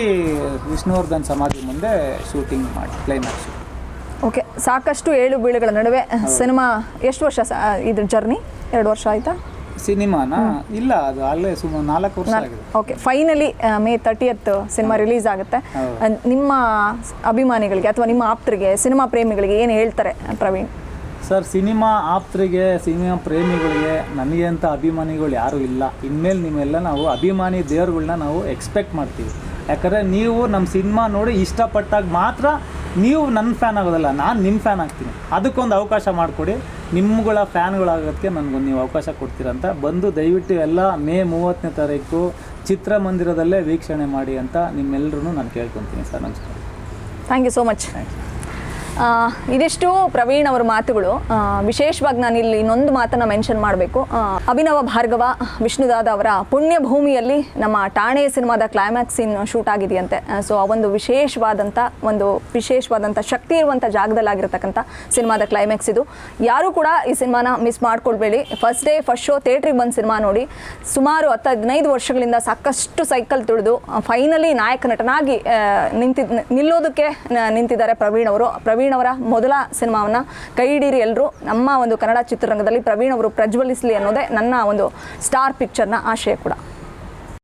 ವಿಷ್ಣುವರ್ಧನ್ ಸಮಾಧಿ ಮುಂದೆ ಶೂಟಿಂಗ್ ಮಾಡಿ ಕ್ಲೈಮ್ಯಾಕ್ಸ್ ಓಕೆ ಸಾಕಷ್ಟು ಏಳು ಬೀಳುಗಳ ನಡುವೆ ಸಿನಿಮಾ ಎಷ್ಟು ವರ್ಷ ಇದ್ರ ಜರ್ನಿ? ಎರಡು ವರ್ಷ ಆಯ್ತಾ? ಸಿನಿಮಾನ? ಇಲ್ಲ ಅದು ಅಲ್ಲೇ ಸುಮಾರು ನಾಲ್ಕು ವರ್ಷ ಆಗಿದೆ. Okay finally May thirtieth cinema release ಆಗುತ್ತೆ. ನಿಮ್ಮ ಅಭಿಮಾನಿಗಳಿಗೆ ಅಥವಾ ನಿಮ್ಮ ಆಪ್ತರಿಗೆ ಸಿನಿಮಾ ಪ್ರೇಮಿಗಳಿಗೆ ಏನು ಹೇಳ್ತಾರೆ ಪ್ರವೀಣ್? ಸರ್ ಸಿನಿಮಾ ಆಪ್ತರಿಗೆ ಸಿನಿಮಾ ಪ್ರೇಮಿಗಳಿಗೆ ನನಗೆ ಅಂತ ಅಭಿಮಾನಿಗಳು ಯಾರೂ ಇಲ್ಲ. ಇನ್ಮೇಲೆ ನಿಮ್ಮೆಲ್ಲ ನಾವು ಅಭಿಮಾನಿ ದೇವರುಗಳನ್ನ ನಾವು ಎಕ್ಸ್ಪೆಕ್ಟ್ ಮಾಡ್ತೀವಿ. ಯಾಕಂದರೆ ನೀವು ನಮ್ಮ ಸಿನಿಮಾ ನೋಡಿ ಇಷ್ಟಪಟ್ಟಾಗ ಮಾತ್ರ ನೀವು ನನ್ನ ಫ್ಯಾನ್ ಆಗೋದಲ್ಲ ನಾನು ನಿಮ್ಮ ಫ್ಯಾನ್ ಆಗ್ತೀನಿ. ಅದಕ್ಕೊಂದು ಅವಕಾಶ ಮಾಡಿಕೊಡಿ. ನಿಮ್ಮಗಳ ಫ್ಯಾನ್ಗಳಾಗೋದಕ್ಕೆ ನನಗೊಂದು ನೀವು ಅವಕಾಶ ಕೊಡ್ತೀರಂತ ಬಂದು ದಯವಿಟ್ಟು ಎಲ್ಲ ಮೇ ಮೂವತ್ತನೇ ತಾರೀಕು ಚಿತ್ರಮಂದಿರದಲ್ಲೇ ವೀಕ್ಷಣೆ ಮಾಡಿ ಅಂತ ನಿಮ್ಮೆಲ್ಲರೂ ನಾನು ಕೇಳ್ಕೊತೀನಿ ಸರ್ ನಮಸ್ಕಾರ. ಥ್ಯಾಂಕ್ ಯು ಸೋ ಮಚ್ ಇದಿಷ್ಟು ಪ್ರವೀಣ್ ಅವರ ಮಾತುಗಳು. ವಿಶೇಷವಾಗಿ ನಾನು ಇಲ್ಲಿ ಇನ್ನೊಂದು ಮಾತನ್ನು ಮೆನ್ಷನ್ ಮಾಡಬೇಕು. ಅಭಿನವ ಭಾರ್ಗವ ವಿಷ್ಣುದಾದ ಅವರ ಪುಣ್ಯ ಭೂಮಿಯಲ್ಲಿ ನಮ್ಮ ಠಾಣೆ ಸಿನಿಮಾದ ಕ್ಲೈಮ್ಯಾಕ್ಸ್ ಸೀನ್ ಶೂಟ್ ಆಗಿದೆಯಂತೆ. ಸೊ ಆ ಒಂದು ವಿಶೇಷವಾದಂಥ ಒಂದು ವಿಶೇಷವಾದಂಥ ಶಕ್ತಿ ಇರುವಂಥ ಜಾಗದಲ್ಲಾಗಿರ್ತಕ್ಕಂಥ ಸಿನಿಮಾದ ಕ್ಲೈಮ್ಯಾಕ್ಸ್ ಇದು. ಯಾರೂ ಕೂಡ ಈ ಸಿನಿಮಾನ ಮಿಸ್ ಮಾಡ್ಕೊಳ್ಬೇಡಿ. ಫಸ್ಟ್ ಡೇ ಫಸ್ಟ್ ಶೋ ಥಿಯೇಟ್ರಿಗೆ ಬಂದು ಸಿನಿಮಾ ನೋಡಿ. ಸುಮಾರು ಹತ್ತು, ಹದಿನೈದು ವರ್ಷಗಳಿಂದ ಸಾಕಷ್ಟು ಸೈಕಲ್ ತುಳಿದು ಫೈನಲಿ ನಾಯಕ ನಟನಾಗಿ ನಿಂತಿದ್ ನಿಲ್ಲೋದಕ್ಕೆ ನಿಂತಿದ್ದಾರೆ ಪ್ರವೀಣ್ ಅವರು. ಪ್ರವೀಣ್ ಅವರ ಮೊದಲ ಸಿನಿಮಾವನ್ನು ಕೈ ಎಲ್ಲರೂ ನಮ್ಮ ಒಂದು ಕನ್ನಡ ಚಿತ್ರರಂಗದಲ್ಲಿ ಪ್ರವೀಣ್ ಅವರು ಪ್ರಜ್ವಲಿಸಲಿ ಅನ್ನೋದೇ ನನ್ನ ಒಂದು ಸ್ಟಾರ್ ಪಿಕ್ಚರ್ನ ಆಶಯ ಕೂಡ.